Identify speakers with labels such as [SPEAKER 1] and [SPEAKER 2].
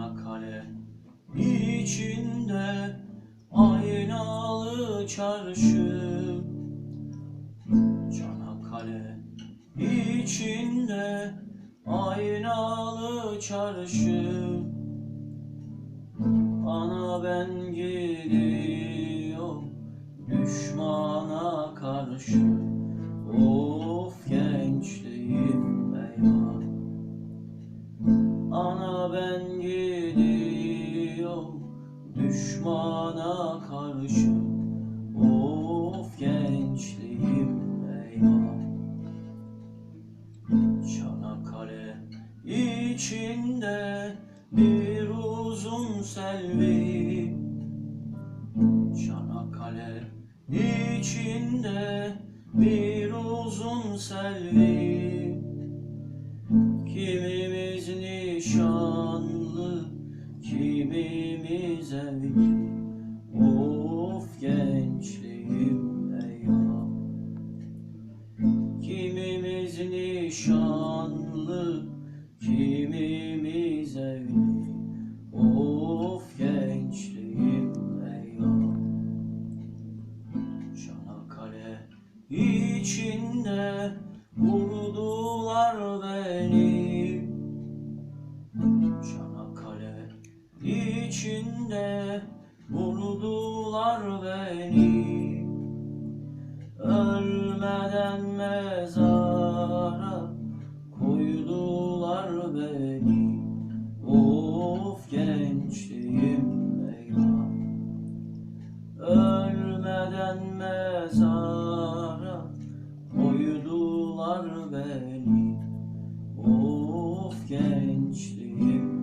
[SPEAKER 1] Çanakkale içinde aynalı çarşı. Çanakkale içinde aynalı çarşı. Ana ben gidiyorum düşmana karşı. Of ben gidiyorum düşmana karşı. Of gençliğim eyvah. Çanakkale içinde bir uzun selvi. Çanakkale içinde bir uzun selvi. Kimimiz nişanlı, kimimiz evli Of gençliğim eyvah. Kimimiz nişanlı, kimimiz evli. Of gençliğim eyvah. Çanakkale içinde vurdular beni içinde vurdular beni. Ölmeden mezara koydular beni. Of gençliğim eyvah. Ölmeden mezara koydular beni. Of gençliğim.